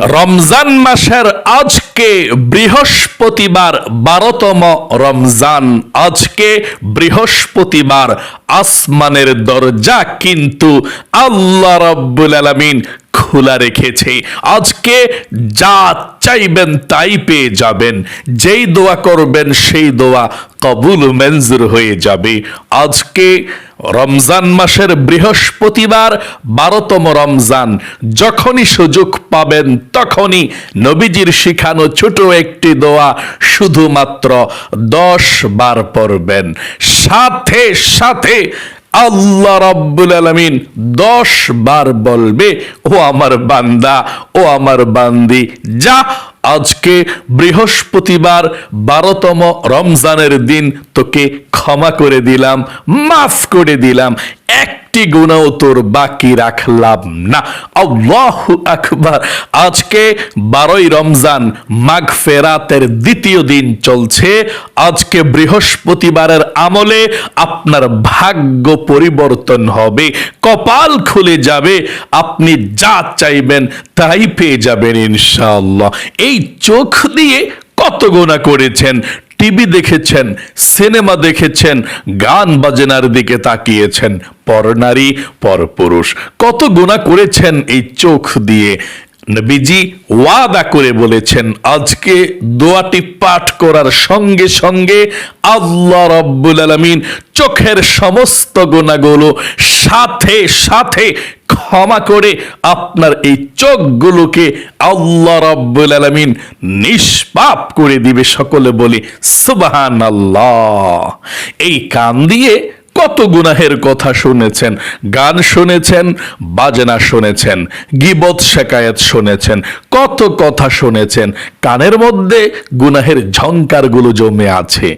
রমজান মাসের আজকে বৃহস্পতিবার বারোতম রমজান। আজকে বৃহস্পতিবার আসমানের দরজা কিন্তু আল্লাহ রব্বুল আলামিন খোলা রেখেছে। আজকে যা চাইবেন তাই পেয়ে যাবেন। যেই দোয়া করবেন সেই দোয়া কবুল মঞ্জুর হয়ে যাবে। আজকে রমজান মাসের বৃহস্পতিবার, বারোতম রমজান। যখনই সুযোগ পাবেন তখনই নবীজির শিখানো ছোট একটি দোয়া শুধুমাত্র দশ বার পড়বেন। সাথে সাথে আল্লাহ রাব্বুল আলামিন দশ বার বলবে, ও আমার বান্দা, ও আমার বান্দি, যা আজকে বৃহস্পতিবার বারোতম রমজানের দিন তোকে ক্ষমা করে দিলাম, মাফ করে দিলাম। একটি গুণাও তোর বাকি রাখলাম না। আল্লাহু আকবার। আজকে বারোই রমজান মাঘ ফেরাতের দ্বিতীয় দিন চলছে। আজকে বৃহস্পতিবারের আমলে আপনার ভাগ্য পরিবর্তন হবে। কপাল খুলে যাবে, আপনি যা চাইবেন তাই পেয়ে যাবেন ইনশাআল্লাহ। এই চোখ দিয়ে কত গোনা করেছেন টিভি দেখেছেন, সিনেমা দেখেছেন, গান বাজনার দিকে তাকিয়েছেন। পর নারী, পর পুরুষ। কত গুণা করেছেন এই চোখ দিয়ে। নবীজি ওয়াদা করে বলেছেন, আজকে দোয়াটি পাঠ করার সঙ্গে সঙ্গে আল্লাহ রব্বুল আলামিন চোখের সমস্ত গুণাগুলো সাথে সাথে ক্ষমা করে আপনার এই চোখগুলোকে আল্লাহ রব্বুল আলামিন নিষ্পাপ করে দিবে সকলে বলি সুবাহান আল্লাহ এই কান দিয়ে কত গুনাহের কথা শুনেছেন, গান শুনেছেন, বাজনা শুনেছেন, গিবত শেকায়েত শুনেছেন, কত কথা শুনেছেন, কানের মধ্যে গুনাহের ঝংকারগুলো জমে আছে।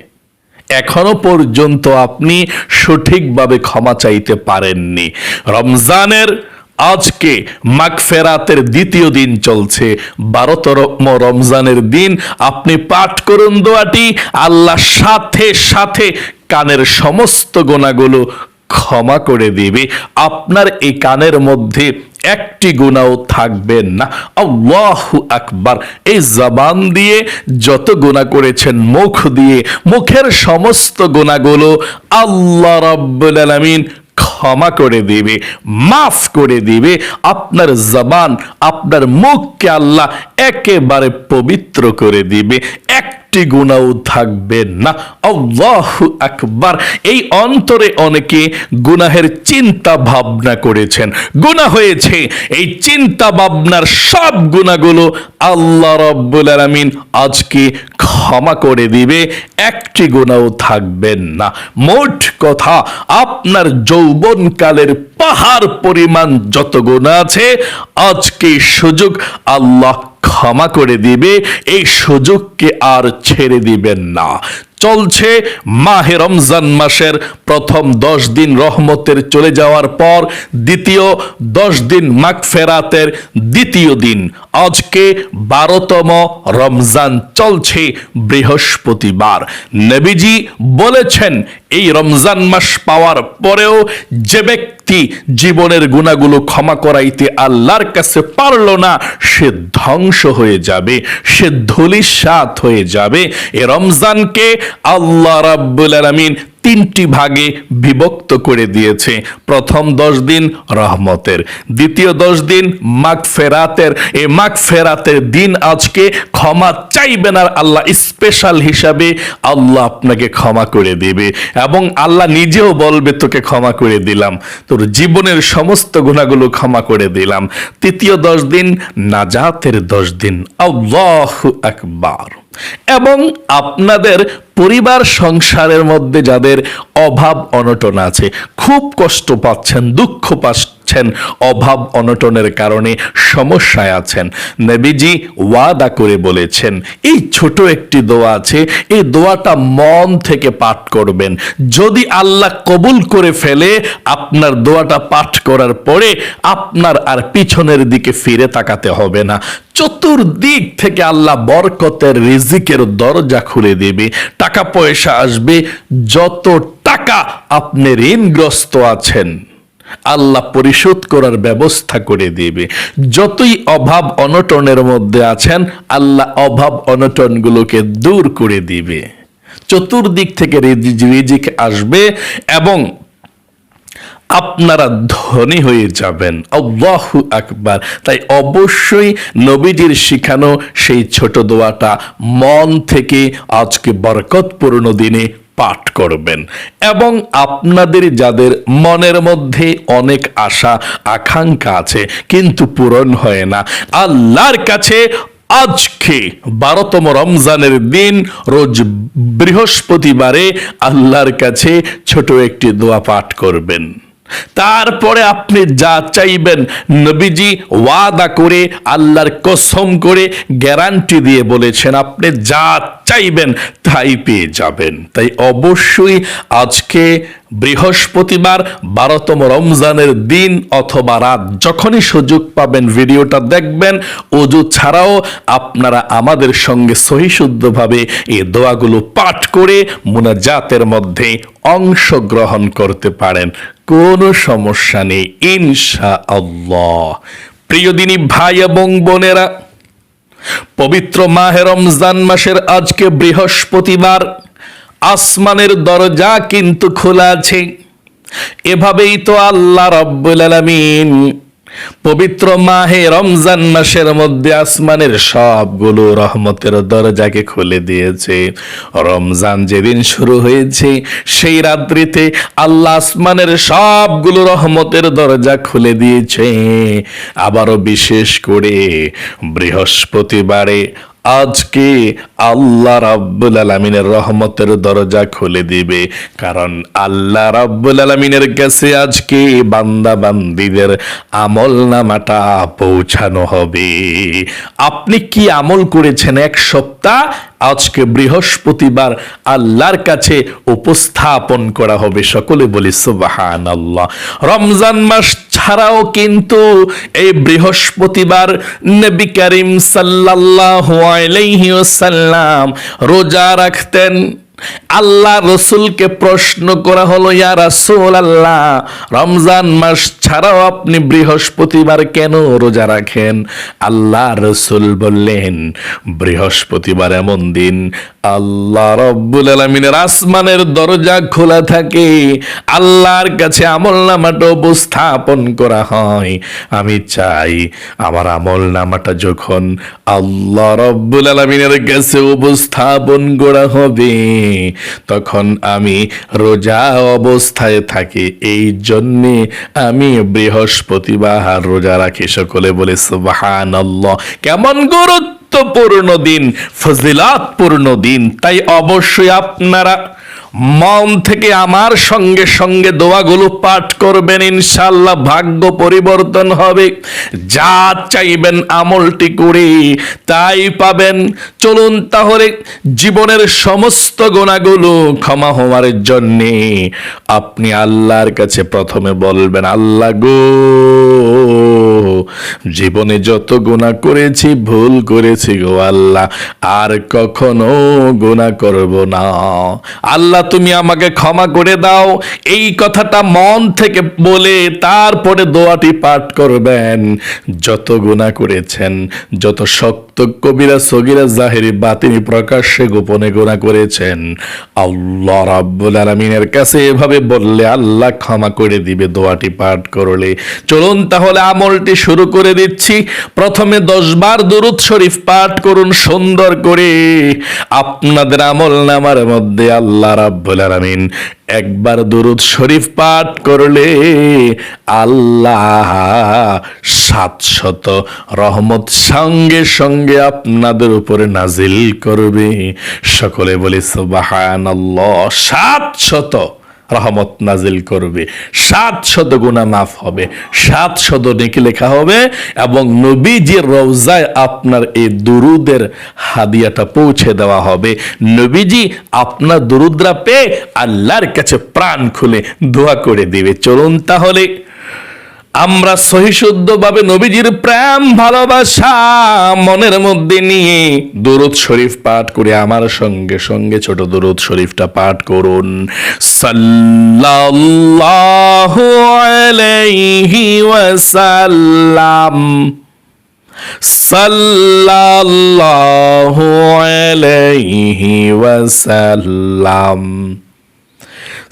এখনও পর্যন্ত আপনি সঠিকভাবে ক্ষমা চাইতে পারেননি। রমজানের আজকে মাগফেরাতের দ্বিতীয় দিন চলছে। বারোতম রমজানের দিন আপনি পাঠ করুন দোয়াটি, আল্লাহ সাথে সাথে কানের সমস্ত গোনাগুলো ক্ষমা করে দিবে। আপনার এই কানের মধ্যে একটি গুণাও থাকবে না। আল্লাহু আকবার। এই জবান দিয়ে যত গুণা করেছেন, মুখ দিয়ে, মুখের সমস্ত গুণাগুলো আল্লাহ রাব্বুল আলামিন ক্ষমা করে দিবে, মাফ করে দিবে। আপনার জবান, আপনার মুখকে আল্লাহ একেবারে পবিত্র করে দিবে। একটি গুণাও থাকবে না। আল্লাহু আকবার। এই অন্তরে অনেকে গুনাহের চিন্তা ভাবনা করেছেন। গুনাহ হয়েছে। এই চিন্তা ভাবনার সব গুণাগুলো আল্লাহ রব্বুল আলামিন আজকে ক্ষমা করে দিবে। একটি গুণাও থাকবেন না। মোট কথা, আপনার যৌবনকালের পাহাড় পরিমাণ যত গুণা আছে, আজকে সুযোগ আল্লাহ ক্ষমা করে দিবে, এই সুযোগকে আর ছেড়ে দিবেন না। চলছে মাহে রমজান মাসের প্রথম দশ দিন রহমতের চলে যাওয়ার পর দ্বিতীয় দশ দিন মাগফেরাতের দ্বিতীয় দিন। আজকে বারোতম রমজান চলছে বৃহস্পতিবার। নবীজি বলেছেন, এই রমজান মাস পাওয়ার পরেও যে ব্যক্তি জীবনের গুণাগুলো ক্ষমা করাইতে আল্লাহর কাছে পারল না, সে ধ্বংস হয়ে যাবে, সে ধুলিসাত হয়ে যাবে। এ রমজানকে আল্লাহ রাব্বুল আলামিন তিনটি ভাগে বিভক্ত করে দিয়েছে। প্রথম দশ দিন রহমতের, দ্বিতীয় দশ দিন মাগ ফেরাতের এই মাগ ফেরাতের দিন আজকে ক্ষমা চাইবেন আর আল্লাহ স্পেশাল হিসাবে আল্লাহ আপনাকে ক্ষমা করে দেবে এবং আল্লাহ নিজেও বলবে, তোকে ক্ষমা করে দিলাম, তোর জীবনের সমস্ত গুণাগুলো ক্ষমা করে দিলাম। তৃতীয় দশ দিন নাজাতের দশ দিন, আল্লাহ আকবার। এবং আপনাদের পরিবার সংসারের মধ্যে যাদের অভাব অনটন আছে খুব কষ্ট পাচ্ছেন দুঃখ পাচ্ছেন অভাব অনটনের কারণে সমস্যায় আছেন। নবীজি ওয়াদা করে বলেছেন, এই ছোট একটি দোয়া আছে, এই দোয়াটা মন থেকে পাঠ করবেন। যদি আল্লাহ কবুল করে ফেলে, আপনার দোয়াটা পাঠ করার পরে আপনার আর পিছনের দিকে ফিরে তাকাতে হবে না। চতুর্দিক থেকে আল্লাহ বরকতের রিজিকের দরজা খুলে দেবে, টাকা পয়সা আসবে, যত টাকা আপনি ঋণগ্রস্ত আছেন। আল্লাহ পরিশোধ করার ব্যবস্থা করে দিবে। যতই অভাব অনটনের মধ্যে আছেন, আল্লাহ অভাব অনটনগুলোকে দূর করে দিবে। চতুর্দিক থেকে রিজি- রিজিক আসবে এবং আপনারা ধনী হয়ে যাবেন। আল্লাহু আকবার। তাই অবশ্যই নবীজির শিখানো সেই ছোট দোয়াটা মন থেকে আজকে বরকতপূর্ণ দিনে পাঠ করবেন। এবং আপনাদের যাদের মনের মধ্যে অনেক আশা, আকাঙ্ক্ষা আছে, কিন্তু পূরণ হয় না, আল্লাহর কাছে আজকে বারোতম রমজানের দিন, রোজ বৃহস্পতিবারে আল্লাহর কাছে ছোট একটি দোয়া পাঠ করবেন। তারপরে আপনি যা চাইবেন নবীজি ওয়াদা করে, আল্লাহর কসম করে গ্যারান্টি দিয়ে বলেছেন, আপনি যা চাইবেন তাই পেয়ে যাবেন। তাই অবশ্যই আজকে বৃহস্পতিবার, বারোতম রমজানের দিন অথবা রাত, যখনই সুযোগ পাবেন ভিডিওটা দেখবেন। অজু ছাড়াও আপনারা আমাদের সঙ্গে সহিশুদ্ধভাবে এই দোয়াগুলো পাঠ করে মুনাজাতের মধ্যে অংশগ্রহণ করতে পারেন। কোনো সমস্যা নেই ইনশা আল্লাহ প্রিয় দিনী ভাই এবং বোনেরা, পবিত্র মাহে রমজান মাসের আজকে বৃহস্পতিবার আসমানের দরজা কিন্তু খোলা আছে। এভাবেই তো আল্লাহ রব্বুল আলামিন পবিত্র মাহে রমজান মাসের মধ্যে আসমানের সবগুলো রহমতের দরজাকে খুলে দিয়েছে। রমজান যেদিন শুরু হয়েছে, সেই রাত্রিতে আল্লাহ আসমানের সবগুলো রহমতের দরজা খুলে দিয়েছে। আবারও বিশেষ করে বৃহস্পতিবারে আজকে আল্লাহ রাব্বুল আলমিনের রহমতের দরজা খুলে দিবে। কারণ আল্লাহ রাব্বুল আলমিনের কাছে আজকে বান্দা বান্দিদের আমল নামাটা পৌঁছানো হবে। আপনি কি আমল করেছেন এক সপ্তাহ? আজকে বৃহস্পতিবার আল্লাহর কাছে উপস্থাপন করা হবে। সকলে বলি সুবাহান আল্লাহ রমজান মাস ছাড়াও কিন্তু এই বৃহস্পতিবার নবী করিম সাল্লাল্লাহু আলাইহি সাল্লাম রোজা রাখতেন। আল্লাহ রসুলকে প্রশ্ন করা হলো, ইয়া রাসূল আল্লাহ রমজান মাস ছাড়াও আপনি বৃহস্পতিবার কেন রোজা রাখেন? আল্লাহ রসুল বললেন, বৃহস্পতিবার এমন দিন, আল্লাহ রব্বুল আলমিনের আসমানের দরজা খোলা থাকে, আল্লাহর কাছে আমল নামাটা উপস্থাপন করা হয়। আমি চাই আমার আমল নামাটা যখন আল্লাহ রব্বুল আলমিনের কাছে উপস্থাপন করা হবে তখন আমি রোজা অবস্থায় থাকি। এই জন্যে আমি বৃহস্পতিবার রোজা রাখি। সকলে বলে সুবাহান কেমন গুরুত্বপূর্ণ দিন, ফজিলাতপূর্ণ দিন। তাই অবশ্যই আপনারা মন থেকে আমার সঙ্গে সঙ্গে দোয়াগুলো পাঠ করবেন ইনশাল্লাহ ভাগ্য পরিবর্তন হবে। যা চাইবেন আমলটি করে তাই পাবেন। চলুন তাহলে জীবনের সমস্ত গোনাগুলো ক্ষমা হওয়ার জন্যে আপনি আল্লাহর কাছে প্রথমে বলবেন, আল্লাহ গো জীবনে যত গোনা করেছি, ভুল করেছি গো আল্লাহ। আর কখনো গোনা করব না। আল্লাহ, তুমি আমাকে ক্ষমা করে দাও। এই কথাটা মন থেকে বলে তারপরে দোয়াটি পাঠ করবেন। যত গোনা করেছেন, যত শক্ত কবিরা সগিরা জাহেরি বাতিনি প্রকাশ্যে গোপনে গুণা করেছেন। আল্লাহ রাব্বুল আলামিনের কাছে এভাবে বললে আল্লাহ ক্ষমা করে দিবে, দোয়াটি পাঠ করলে। চলুন তাহলে আমলটি শুরু করে দিচ্ছি। প্রথমে দশ বার দুরুদ শরীফ পাঠ করুন সুন্দর করে। আপনাদের আমল নামার মধ্যে আল্লাহ রাব্বুল আলামিন একবার দরুদ শরীফ পাঠ করলে আল্লাহ সাতশত রহমত সঙ্গে সঙ্গে আপনাদের উপরে নাজিল করবে। সকলে বলে সুবহানাল্লাহ, সাতশত। রহমত নাজিল করবে। সাত শত গুণা মাফ হবে। সাত শত নেকি লেখা হবে এবং নবীজির রওজায় আপনার এই দুরুদের হাদিয়াটা পৌঁছে দেওয়া হবে। নবীজি আপনার দুরুদরা পেয়ে আল্লাহর কাছে প্রাণ খুলে দোয়া করে দেবে। চলুন তাহলে আমরা সহিশুদ্ধভাবে নবীজির প্রেম, ভালোবাসা মনের মধ্যে নিয়ে দুরুদ শরীফ পাঠ করে। আমার সঙ্গে সঙ্গে ছোট দুরুদ শরীফটা পাঠ করুন। সাল্লাল্লাহু আলাইহি ওয়াসাল্লাম। সাল্লাল্লাহু আলাইহি ওয়াসাল্লাম।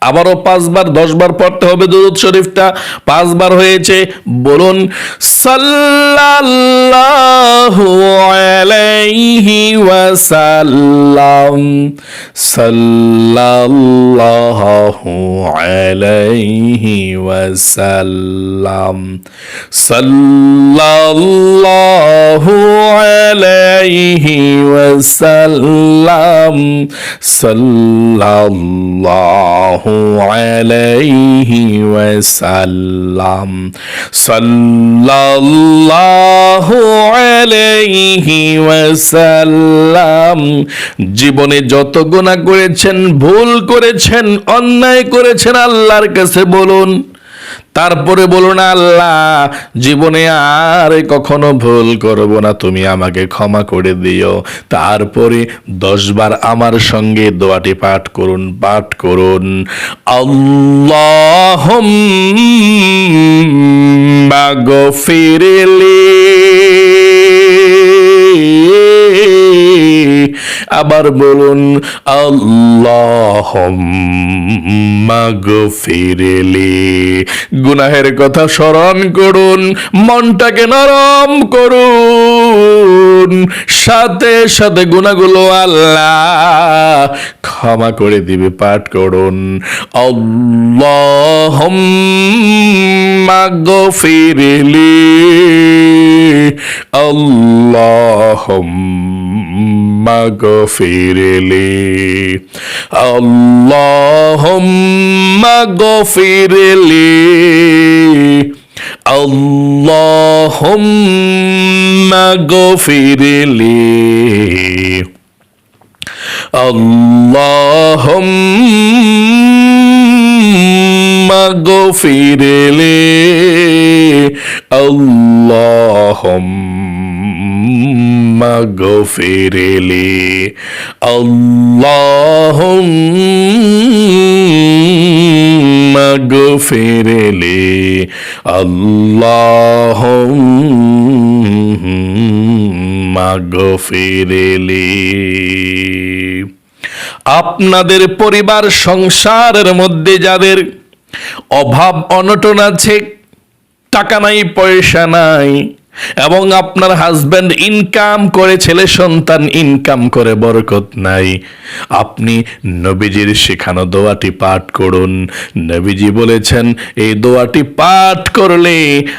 আবারও পাঁচবার, দশবার পড়তে হবে দুরুদ শরীফটা। পাঁচবার হয়েছে, বলুন, সাল্লাল্লাহু ওয়াসাল্লাম। সাল্লাল্লাহু আলাইহি ওয়াসাল্লাম। সাল্লাল্লাহু আলাইহি ওয়াসাল্লাম। সাল্লাল্লাহু আলাইহি صلى الله عليه وسلم জীবনে যত গুনাহ করেছেন, ভুল করেছেন, অন্যায় করেছেন, আল্লাহর কাছে বলুন। তারপরে বলো না, আল্লাহ, জীবনে আর কখনো ভুল করব না, তুমি আমাকে ক্ষমা করে দিও। তারপরে দশবার আমার সঙ্গে দোয়াটি পাঠ করুন পাঠ করুন। আল্লাহ ফিরলি আবার বলুন আল্লাহ ফিরেলি গুনাহের কথা স্মরণ করুন, মনটাকে নরম করুন। সাথে সাথে গুনাগুলো আল্লাহ ক্ষমা করে দিবে, পাঠ করুন। আল্লাহ ফিরেলি আল্লাহ اغفر لي اللهم اغفر لي اللهم اغفر لي اللهم اغفر لي اللهم اغفر لي اللهم اغفر لي اللهم اغفر لي আপনাদের পরিবার সংসারের মধ্যে যাদের অভাব অনটন আছে টাকা নাই পয়সা নাই এবং আপনার হাজব্যান্ড ইনকাম করে, ছেলে সন্তান ইনকাম করে, বরকত নাই। আপনি নবীজির শেখানো দোয়াটি পাঠ করুন। নবীজি বলেছেন, এই দোয়াটি পাঠ করলে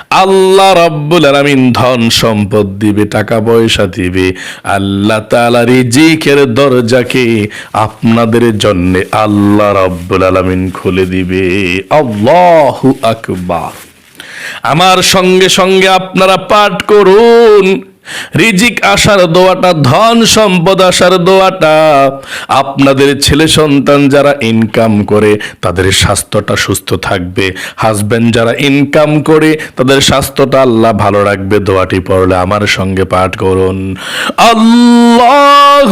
আল্লাহ রব্বুল আলামিন ধন সম্পদ দিবে, টাকা পয়সা দিবে। আল্লাহ তাআলা রিজিকের দরজাকে আপনাদের জন্য আল্লাহ রব্বুল আলামিন খুলে দিবে। আল্লাহু আকবার। আমার সঙ্গে সঙ্গে আপনারা পাঠ করুন। রিজিক আসার দোয়াটা, ধন সম্পদ আসার দোয়াটা। আপনাদের ছেলে সন্তান যারা ইনকাম করে, তাদের স্বাস্থ্যটা সুস্থ থাকবে। হাজবেন্ড যারা ইনকাম করে, তাদের স্বাস্থ্যটা আল্লাহ ভালো রাখবে। দোয়াটি পড়লে আমার সঙ্গে পাঠ করুন। আল্লাহ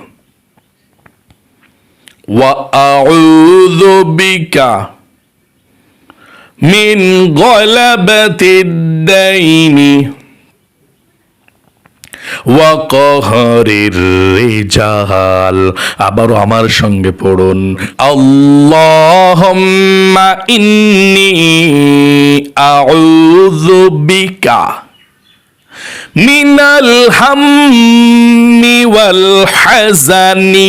وأعوذ بك من غلبة الدين ওয়াকহরির রিজাল আবারও আমার সঙ্গে পড়ুন আল্লাহুম্মা ইন্নি আউযু বিকা মিনাল হাম্মি ওয়াল হাজানি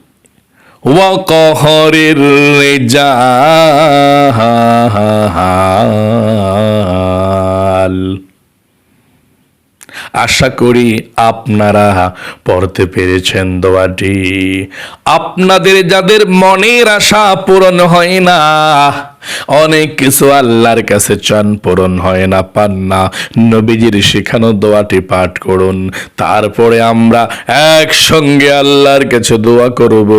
ওয়াকহরের রেজাল। আশা করি আপনারা পড়তে পেরেছেন দোয়াটি। আপনাদের যাদের মনের আশা পূরণ হয় না অনেক কিছু আল্লাহর কাছে চান পূরণ হয় না, পান না। নবীজির শেখানো দোয়াটি পাঠ করুন। তারপরে আমরা একসঙ্গে আল্লাহর কাছে দোয়া করব।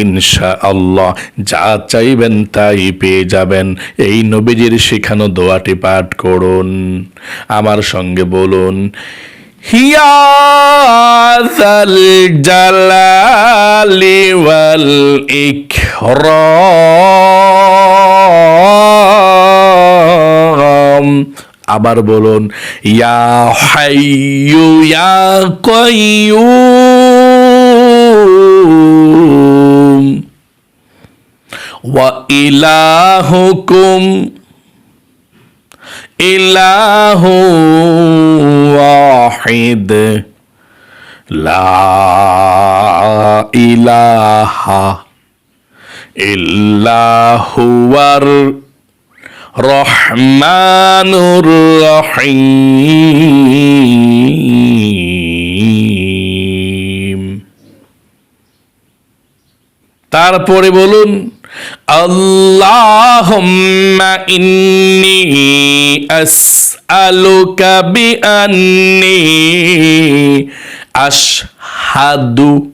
ইনশা আল্লাহ যা চাইবেন তাই পেয়ে যাবেন। এই নবীজির শেখানো দোয়াটি পাঠ করুন। আমার সঙ্গে বলুন, হিয়া যাল জালালি ওয়াল ইকরাম। আবার বলুন ইয়া হাইয়ু ইয়া কাইয়ুম। ওয়া ইলাহুকুম ইলাহু ওয়াহিদ। লা ইলাহা ইল্লাহুয়ার রহমানুর রহিম। তারপরে বলুন আল্লাহুম্মা ইন্নি আসআলুকা বিআন্নি আশহাদু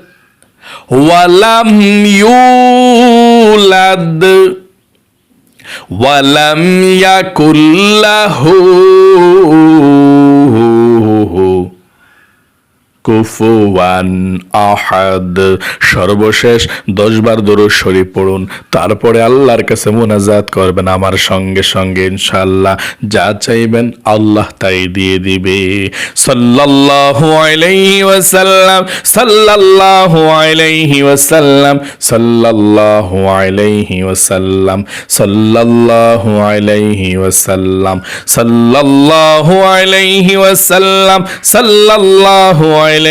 ওয়ালাম ইউলাদ ওয়ালাম ইয়াকুল্লাহু কুফুয়ান আহাদ। সর্বশেষ দশবার দরুদ শরীফ পড়ুন। তারপরে আল্লাহর কাছে মোনাজাত করবেন আমার সঙ্গে সঙ্গে, ইনশাআল্লাহ। যা চাইবেন আল্লাহ তাই দিয়ে দিবে। সাল্লাল্লাহু আলাইহি ওয়াসাল্লাম, সাল্লাল্লাহু আলাইহি ওয়াসাল্লাম, সাল্লাল্লাহু আলাইহি ওয়াসাল্লাম, সাল্লাল্লাহু আলাইহি ওয়াসাল্লাম, সাল্লাল্লাহু আলাইহি ওয়াসাল্লাম, সাল্লাল্লাহু আলাইহি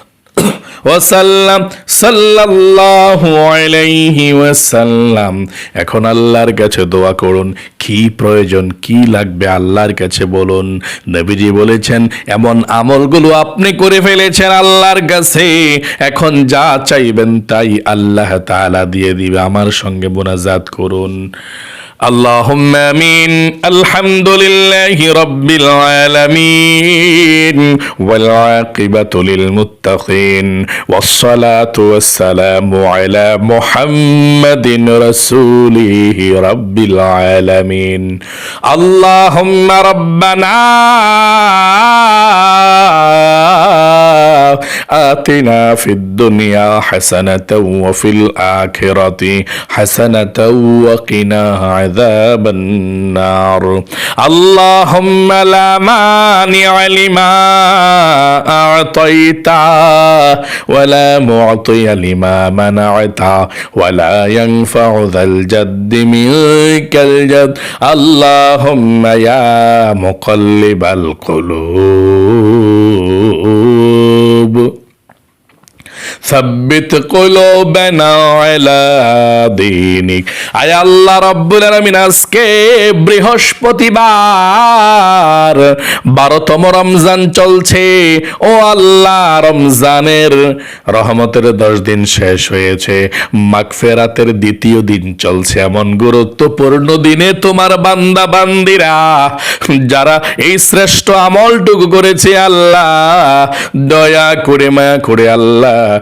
ওয়াসাল্লাম সাল্লাল্লাহু আলাইহি ওয়াসাল্লাম। এখন আল্লাহর কাছে দোয়া করুন। কি প্রয়োজন, কি লাগবে আল্লাহর কাছে বলুন। নবীজি বলেছেন, এমন আমলগুলো আপনি করে ফেলেছেন আল্লাহর কাছে। এখন যা চাইবেন তাই আল্লাহ তাআলা দিয়ে দিবে। আমার সঙ্গে মোনাজাত করুন। اللهم آمين. الحمد لله رب العالمين والعاقبة للمتقين والصلاة والسلام على محمد رسوله رب العالمين. اللهم ربنا آتنا في الدنيا حسنة وفي الآخرة حسنة وقنا عذاب النار. اللهم لا مانع لما أعطيت ولا معطي لما منعت ولا ينفع ذا الجد منك الجد. اللهم يا مقلب القلوب. grubu সাব্বিত কুলুবানা আলা আয় আল্লাহ রব্বুল আলামিন, আজকে বৃহস্পতিবার, বারোতম রমজান চলছে। ও আল্লাহ, রমজানের রহমতের দশ দিন শেষ হয়েছে। মাকফেরাতের দ্বিতীয় দিন চলছে। এমন গুরুত্বপূর্ণ দিনে তোমার বান্দা, বান্দিরা, যারা এই শ্রেষ্ঠ আমলটুকু করেছে আল্লাহ, দয়া করে, মায়া করে আল্লাহ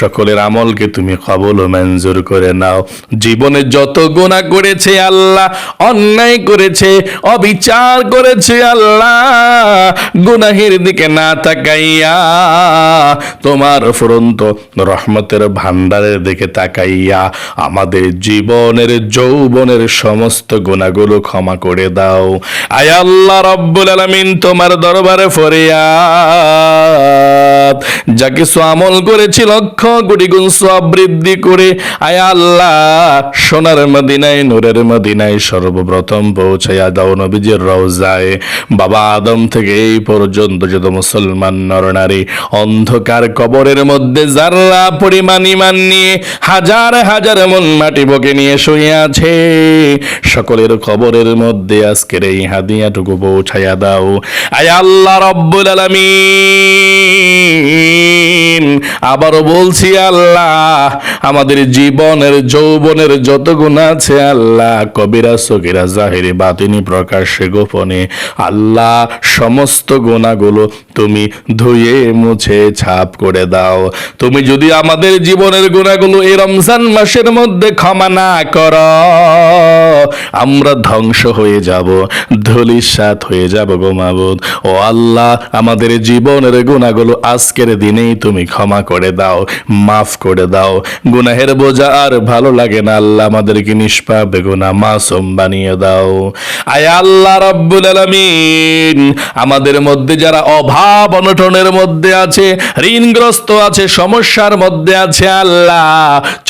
সকলের আমলকে তুমি কবল ও মঞ্জুর করে নাও। জীবনে যত গুণা করেছে আল্লাহ, অন্যায় করেছে, অবিচার করেছে আল্লাহ, গুনাহের দিকে না তাকাইয়া তোমার ফুরন্ত রহমতের ভান্ডারের দিকে তাকাইয়া আমাদের জীবনের, যৌবনের সমস্ত গুণাগুলো ক্ষমা করে দাও। আয় আল্লাহ রব্বুল আলামিন তোমার দরবারে ফরিয়াদ। যা কিছু আমল করেছি লক্ষ কোটি গুণ সব বৃদ্ধি করে আল্লাহ, সোনার মদিনায়, নূরের মদিনায় সর্বপ্রথম দাও নবীজির রওজায়। বাবা আদম থেকে এই পর্যন্ত যত মুসলমান নরনারী, অন্ধকার কবরের মধ্যে যারা পরিমাণ ইমান নিয়ে হাজার হাজার মন মাটি বকে নিয়ে শুয়ে আছে, সকলের কবরের মধ্যে আজকের এই হাদিয়াটুকু পৌঁছাইয়া দাও। আয় আল্লাহ রব্বুল আলামিন, আবারও বলছি আল্লাহ, আমাদের জীবনের, যৌবনের যত গুণ আছে আল্লাহ, কবিরা সকিরা জাহিরে বাতিনি প্রকাশ্যে গোপনে। আল্লাহ, সমস্ত গুণাগুলো তুমি ধুয়ে মুছে ছাপ করে দাও। তুমি যদি আমাদের জীবনের গুণাগুলো এই রমজান মাসের মধ্যে ক্ষমা না কর, আমরা ধ্বংস হয়ে যাব ধুলিসাত হয়ে যাব গো মাবুদ। ও আল্লাহ, আমাদের জীবনের গুণাগুলো আজকের দিনেই তুমি ক্ষমা করে দাও, মাফ করে দাও। গুনাহের বোঝা আর ভালো লাগে না, আল্লাহ আমাদেরকে নিষ্পাপ গুনাহ মাসুম বানিয়ে দাও। আয় আল্লাহ রব্বুল আলামিন, আমাদের মধ্যে যারা অভাব অনটনের মধ্যে আছে, ঋণগ্রস্ত আছে, সমস্যার মধ্যে আছে আল্লাহ।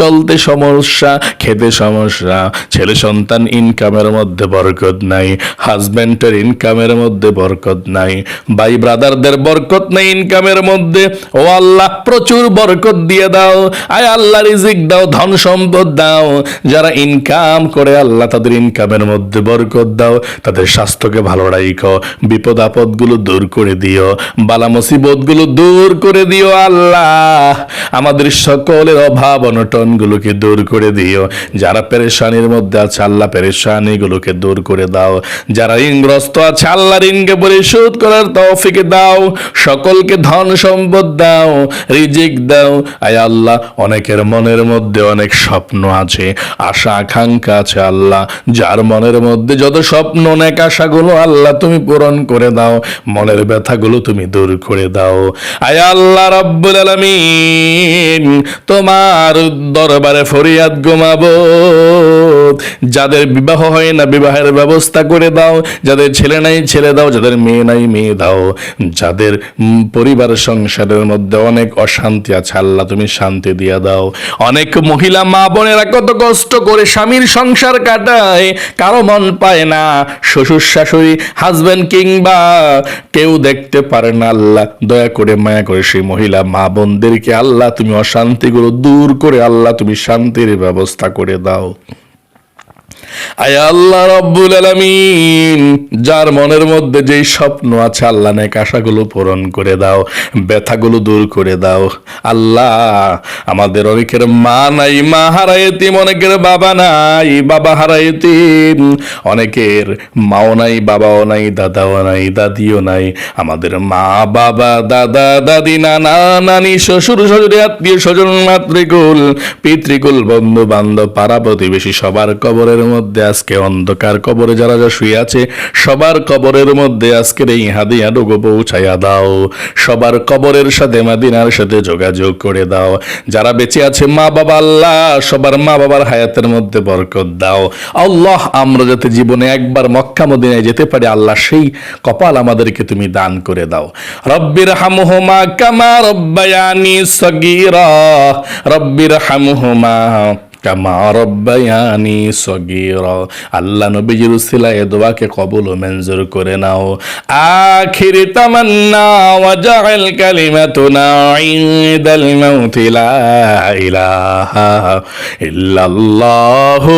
চলতে সমস্যা, খেতে সমস্যা, ছেলে সন্তান ইনকামের মধ্যে বরকত নাই হাজব্যান্ডের ইনকামের মধ্যে বরকত নাই, ভাই ব্রাদারদের বরকত নাই ইনকামের মধ্যে। ও আল্লাহ, প্রচুর বরকত দিয়ে দাও। আয় আল্লাহ, রিজিক দাও, ধন সম্পদ দাও। যারা ইনকাম করে, আল্লাহ তাদের ইনকামের মধ্যে বরকত দাও। তাদের স্বাস্থ্যকে ভালো রাখো বিপদ আপদগুলো দূর করে দিও। বালা মুসিবতগুলো দূর করে দিও আল্লাহ। আমাদের সকলের অভাব অনটন গুলোকে দূর করে দিও। যারা পেরেশানির মধ্যে আছে, আল্লাহ পেরেশানি গুলোকে দূর করে দাও। যারা ঋণগ্রস্ত আছে আল্লাহ ঋণকে পরিশোধ করার তৌফিক দাও। সকলকে ধন সম্পদ দাও, রিজিক দাও। আয় আল্লাহ, অনেকের মনের মধ্যে অনেক স্বপ্ন আছে, আশা, আকাঙ্ক্ষা আছে আল্লাহ। যার মনের মধ্যে যত স্বপ্ন, অনেক আশাগুলো আল্লাহ তুমি পূরণ করে দাও। মনের ব্যথাগুলো তুমি দূর করে দাও। আয় আল্লাহ রব্বুল আলামিন, তোমার দরবারে ফরিয়াদ ঘুমাবো যাদের বিবাহ হয় না, বিবাহের ব্যবস্থা করে দাও। যাদের ছেলে নাই, ছেলে দাও। যাদের মেয়ে নাই, মেয়ে দাও। যাদের পরিবার সংসারের মধ্যে অনেক অশান্তি আছে, আল্লাহ তুমি শান্তি দিয়ে দাও। অনেক মহিলা মা বোনেরা কত কষ্ট করে স্বামীর সংসার কাটায়, কারও মন পায় না। শ্বশুর শাশুড়ি হাজবেন্ড কিংবা কেউ দেখতে পারে না আল্লাহ। দয়া করে মায়া করে সেই মহিলা, মা বোনদেরকে আল্লাহ তুমি অশান্তিগুলো দূর করে আল্লাহ তুমি শান্তির ব্যবস্থা করে দাও। আয় আল্লাহ রব্বুল আলামিন, যার মনের মধ্যে যেই স্বপ্ন আছে আল্লাহ নেক আশাগুলো পূরণ করে দাও, ব্যথাগুলো দূর করে দাও। আল্লাহ, আমাদের অনেকের মা নাই, মা হারাইতিম অনেকের বাবা নাই, বাবা হারাইতিম অনেকের মাও নাই, বাবাও নাই, দাদাও নাই, দাদিও নাই। আমাদের মা, বাবা, দাদা, দাদি, নানা, নানি, শ্বশুর শ্বশুরে আত্মীয় স্বজন, মাতৃকুল, পিতৃকুল বন্ধু বান্ধব পাড়া প্রতিবেশী সবার কবরের মধ্যে আজকে অন্ধকার কবরে যারা যা শুয়ে আছে, সবার কবরের মধ্যে আজকের এই হাদিয়া ডুগো পৌঁছাইয়া দাও। সবার কবরের সাথে মাদিনার সাথে যোগাযোগ করে দাও। যারা বেঁচে আছে মা বাবা আল্লাহ, সবার মা বাবার হায়াতের মধ্যে বরকত দাও। আল্লাহ, আমরা যাতে জীবনে একবার মক্কা মদিনায় যেতে পারি, আল্লাহ সেই কপাল আমাদেরকে তুমি দান করে দাও। রব্বির হামুহুমা কামা রব্বায়ানি সগীরা রব্বির হামুহুমা কামা রব্বায়ানি সগীরা। আল্লাহ নবীজির উসিলায় দোয়াকে কবুল ও মঞ্জুর করে নাও। আখির তামান্না ওয়াজআল কালিমাতুনা ইনদাল মাউত লা ইলাহা ইল্লাল্লাহু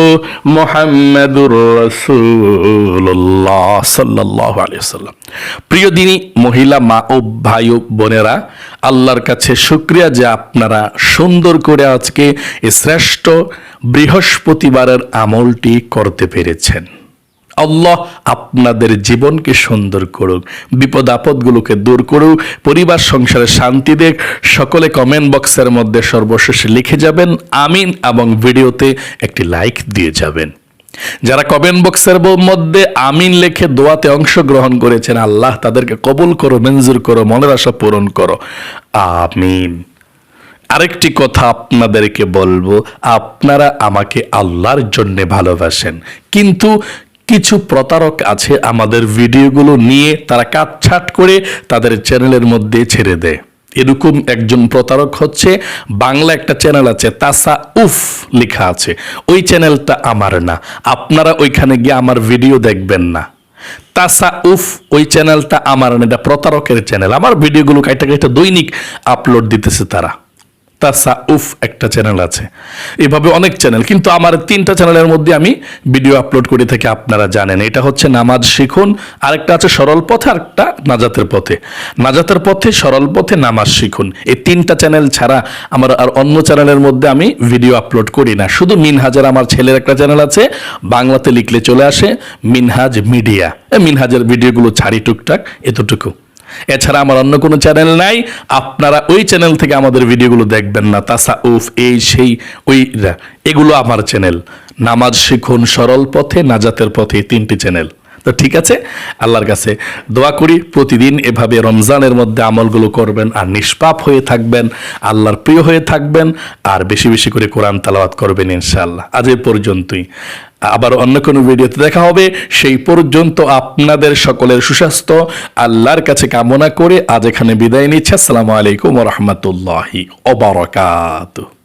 মুহাম্মাদুর রাসূলুল্লাহ সাল্লাল্লাহু আলাইহি ওয়াসাল্লাম। প্রিয় দিনী, মহিলা, মা ও ভাই বোনেরা আল্লাহর কাছে শুক্রিয়া যে আপনারা সুন্দর করে আজকে শ্রেষ্ঠ বৃহস্পতিবারের আমলটি করতে পেরেছেন। আল্লাহ আপনাদের জীবনকে সুন্দর করুক, বিপদ আপদগুলোকে দূর করুক, পরিবার, সংসারে শান্তি দেখ। সকলে কমেন্ট বক্সের মধ্যে সর্বশেষে লিখে যাবেন, আমিন, এবং ভিডিওতে একটি লাইক দিয়ে যাবেন। যারা কমেন্ট বক্সের মধ্যে আমিন লেখে দোয়াতে অংশগ্রহণ করেছেন, আল্লাহ তাদেরকে কবুল করো, মঞ্জুর করো, মনের আশা পূরণ করো। আমিন। আরেকটি কথা আপনাদেরকে বলব, আপনারা আমাকে আল্লাহর জন্যে ভালোবাসেন, কিন্তু কিছু প্রতারক আছে আমাদের ভিডিওগুলো নিয়ে, তারা কাটছাট করে তাদের চ্যানেলের মধ্যে ছেড়ে দেয়। এরকম একজন প্রতারক হচ্ছে, বাংলা একটা চ্যানেল আছে তাসা উফ লেখা আছে, ওই চ্যানেলটা আমার না, আপনারা ওইখানে গিয়ে আমার ভিডিও দেখবেন না। তাসা উফ ওই চ্যানেলটা আমার না, এটা প্রতারকের চ্যানেল আমার ভিডিওগুলো কাইটা কাইটা দৈনিক আপলোড দিতেছে তারা। তাসা উফ একটা চ্যানেল আছে। এভাবে অনেক চ্যানেল কিন্তু আমার তিনটা চ্যানেলের মধ্যে আমি ভিডিও আপলোড করে থাকি আপনারা জানেন। এটা হচ্ছে নামাজ শিখুন, আরেকটা আছে সরল পথে, আরেকটা নাজাতের পথে। নাজাতের পথে, সরল পথে নামাজ শিখুন। এই তিনটা চ্যানেল ছাড়া আমার আর অন্য চ্যানেলের মধ্যে আমি ভিডিও আপলোড করি না। শুধু মিনহাজের আমার ছেলের একটা চ্যানেল আছে, বাংলাতে লিখলে চলে আসে মিনহাজ মিডিয়া। মিনহাজের ভিডিওগুলো ছাড়ি টুকটাক, এতটুকু। এছাড়া আমার অন্য কোনো চ্যানেল নাই। আপনারা ওই চ্যানেল থেকে আমাদের ভিডিওগুলো দেখবেন না। তাসা উফ এই, সেই, ওই এগুলো আমার চ্যানেল। নামাজ শিখুন সরল পথে, নাজাতের পথে তিনটি চ্যানেল। তো ঠিক আছে, আল্লাহর কাছে দোয়া করি, প্রতিদিন এভাবে রমজানের মধ্যে আমলগুলো করবেন আর নিষ্পাপ হয়ে থাকবেন, আল্লাহর প্রিয় হয়ে থাকবেন আর বেশি বেশি করে কোরআন তালাওয়াত করবেন ইনশাআল্লাহ। আজ এ পর্যন্তই। আবার অন্য কোনো ভিডিওতে দেখা হবে, সেই পর্যন্ত আপনাদের সকলের সুস্বাস্থ্য, আল্লাহর কাছে কামনা করে আজ এখানে বিদায় নিচ্ছে। আসসালামু আলাইকুম রহমতুল্লাহি ওবরাকাতুহ